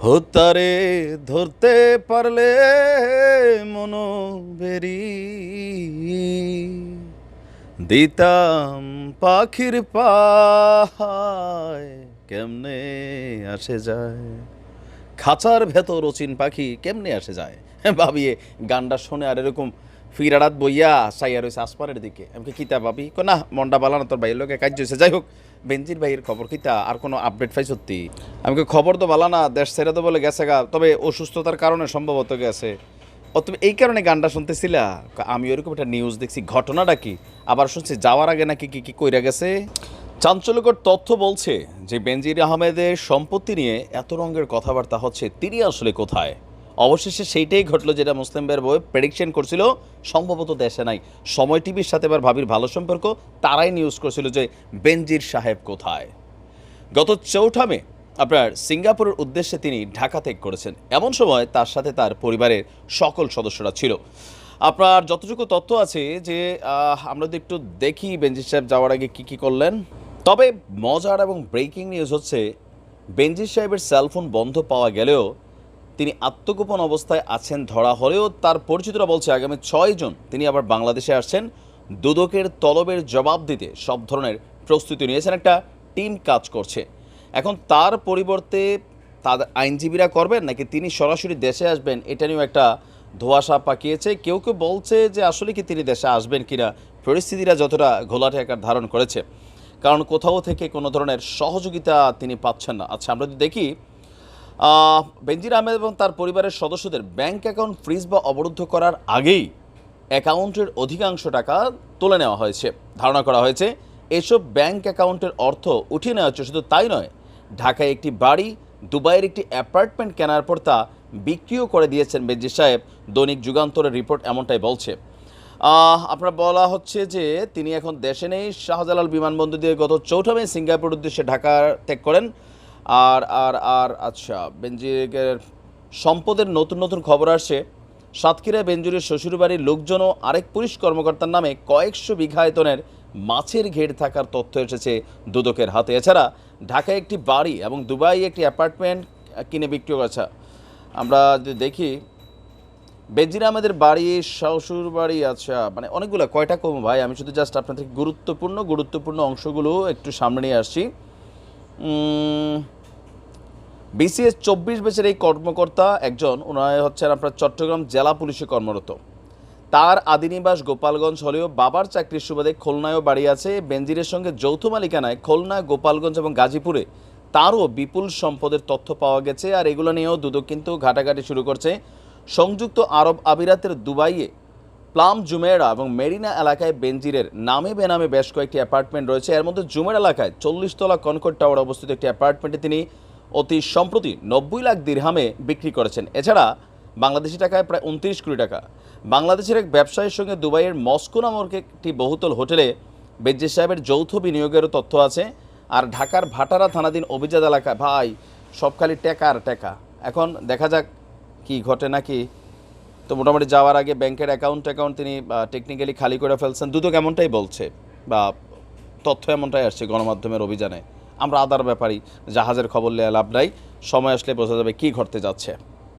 হতারে ধরতে পারলে মনো বেরি দিতাম পাখির পায় কেমনে আসে যায়? খাঁচার ভেতর অচিন পাখি কেমনে আসে যায়? ভাবিয়ে গানটা শোনে আর এরকম ফিরারাত বইয়া সাইয়া রয়েছে আসপারের দিকে। আমি কিতা ভাবি? না মন্ডা বালা না তোর ভাইয়ের লোকে কাজ হয়েছে যাই হোক বেঞ্জির ভাইয়ের খবর কিতা? আর কোনো আপডেট পাই সত্যি? আমি খবর তো বালা না, দেশ ছেড়ে তো বলে গেছে গা। তবে অসুস্থতার কারণে সম্ভবত গেছে। ও, তুমি এই কারণে গানটা শুনতেছিলা? আমি ওরকম একটা নিউজ দেখছি। ঘটনাটা কি? আবার শুনছি, যাওয়ার আগে নাকি কি কি কইরা গেছে? চাঞ্চল্যকর তথ্য বলছে যে, বেনজির আহমেদের সম্পত্তি নিয়ে এত রঙের কথাবার্তা হচ্ছে, তিনি আসলে কোথায়? অবশেষে সেইটাই ঘটলো যেটা মুসলিম ভাইয়ের বই প্রেডিকশন করছিল, সম্ভবত দেশে নাই। সময় টিভির সাথে এবার ভাবির ভালো সম্পর্ক, তারাই নিউজ করছিল যে বেনজির সাহেব কোথায়। গত চৌঠা মে আপনার সিঙ্গাপুরের উদ্দেশ্যে তিনি ঢাকা ত্যাগ করেছেন। এমন সময় তার সাথে তার পরিবারের সকল সদস্যরা ছিল। আপনার যতটুকু তথ্য আছে যে আমরা যদি একটু দেখি বেনজির সাহেব যাওয়ার আগে কি কি করলেন। তবে মজার এবং ব্রেকিং নিউজ হচ্ছে, বেনজির সাহেবের সেলফোন বন্ধ পাওয়া গেলেও তিনি আত্মগোপন অবস্থায় আছেন ধরা হলেও তার পরিচিতরা বলছে আগামী ছয় জন তিনি আবার বাংলাদেশে আসছেন। দুদকের তলবের জবাব দিতে সব ধরনের প্রস্তুতি নিয়েছেন একটা টিম কাজ করছে। এখন তার পরিবর্তে তাদের আইনজীবীরা করবেন নাকি তিনি সরাসরি দেশে আসবেন এটা নিয়েও একটা ধোয়াশা পাকিয়েছে। কেউ কেউ বলছে যে আসলে কি তিনি দেশে আসবেন কিনা পরিস্থিতিরা যতটা ঘোলাটে আকার ধারণ করেছে। কারণ কোথাও থেকে কোনো ধরনের সহযোগিতা তিনি পাচ্ছেন না। আচ্ছা আমরা যদি দেখি বেনজির আহমেদ এবং তার পরিবারের সদস্যদের ব্যাংক অ্যাকাউন্ট ফ্রিজ বা অবরুদ্ধ করার আগেই অ্যাকাউন্টের অধিকাংশ টাকা তুলে নেওয়া হয়েছে। ধারণা করা হয়েছে, এসব ব্যাংক অ্যাকাউন্টের অর্থ উঠিয়ে নেওয়া হচ্ছে। শুধু তাই নয়, ঢাকায় একটি বাড়ি, দুবাইয়ের একটি অ্যাপার্টমেন্ট কেনার পর তা বিক্রিও করে দিয়েছেন বেনজির সাহেব। দৈনিক যুগান্তরের রিপোর্ট এমনটাই বলছে। আপনার বলা হচ্ছে যে তিনি এখন দেশে নেই। শাহজালাল বিমানবন্দর দিয়ে গত চৌঠা মে সিঙ্গাপুর উদ্দেশ্যে ঢাকা ত্যাগ করেন। আর আর আর আচ্ছা বেনজিরের সম্পদের নতুন নতুন খবর আসছে। সাতক্ষীরা বেঞ্জুরের শ্বশুরবাড়ির লোকজনও আরেক পুলিশ কর্মকর্তার নামে কয়েকশো বিঘা আয়তনের মাছের ঘের থাকার তথ্য এসেছে দুদকের হাতে। এছাড়া ঢাকায় একটি বাড়ি এবং দুবাই একটি অ্যাপার্টমেন্ট কিনে বিক্রি করেছে। আমরা যদি দেখি বেজির আমাদের বাড়ি শ্বশুর বাড়ি আচ্ছা মানে অনেকগুলো, কয়টা কম ভাই? আমি শুধু জাস্ট আপনাদের গুরুত্বপূর্ণ গুরুত্বপূর্ণ অংশগুলো একটু সামনে নিয়ে আসছি। বিসিএস চব্বিশ বেচের এই কর্মকর্তা একজন ওনার হচ্ছেন আপনার চট্টগ্রাম জেলা পুলিশে কর্মরত। তার আদিনিবাস গোপালগঞ্জ হলেও বাবার চাকরির সুবাদে খুলনায়ও বাড়ি আছে। বেনজিরের সঙ্গে যৌথ মালিকানায় খুলনা, গোপালগঞ্জ এবং গাজীপুরে তারও বিপুল সম্পদের তথ্য পাওয়া গেছে। আর এগুলো নিয়েও দুদক কিন্তু ঘাটাঘাটি শুরু করছে। সংযুক্ত আরব আমিরাতের দুবাইয়ে প্লাম, জুমেরা এবং মেরিনা এলাকায় বেনজিরের নামে বেনামে বেশ কয়েকটি অ্যাপার্টমেন্ট রয়েছে। এর মধ্যে জুমের এলাকায় চল্লিশ তলা কনকট টাওয়ার অবস্থিত একটি অ্যাপার্টমেন্টে তিনি অতি সম্প্রতি নব্বই লাখ দিরহামে বিক্রি করেছেন। এছাড়া বাংলাদেশি টাকায় প্রায় উনত্রিশ কোটি টাকা। বাংলাদেশের এক ব্যবসায়ীর সঙ্গে দুবাইয়ের মস্কো নামক একটি বহুতল হোটেলে বেজ্জির সাহেবের যৌথ বিনিয়োগেরও তথ্য আছে। আর ঢাকার ভাটারা থানাধীন অভিজাত এলাকায় ভাই সব খালি টেকা আর টেকা। এখন দেখা যাক কি ঘটে নাকি তো মোটামুটি যাওয়ার আগে ব্যাংকের অ্যাকাউন্ট অ্যাকাউন্ট তিনি টেকনিক্যালি খালি করে ফেলছেন। দুদক এমনটাই বলছে, বা তথ্য এমনটাই আসছে গণমাধ্যমের অভিযানে। আমরা আদার ব্যাপারই, জাহাজের খবর লেয়া লাভ নাই। সময় আসলে বোঝা যাবে কী ঘটতে যাচ্ছে।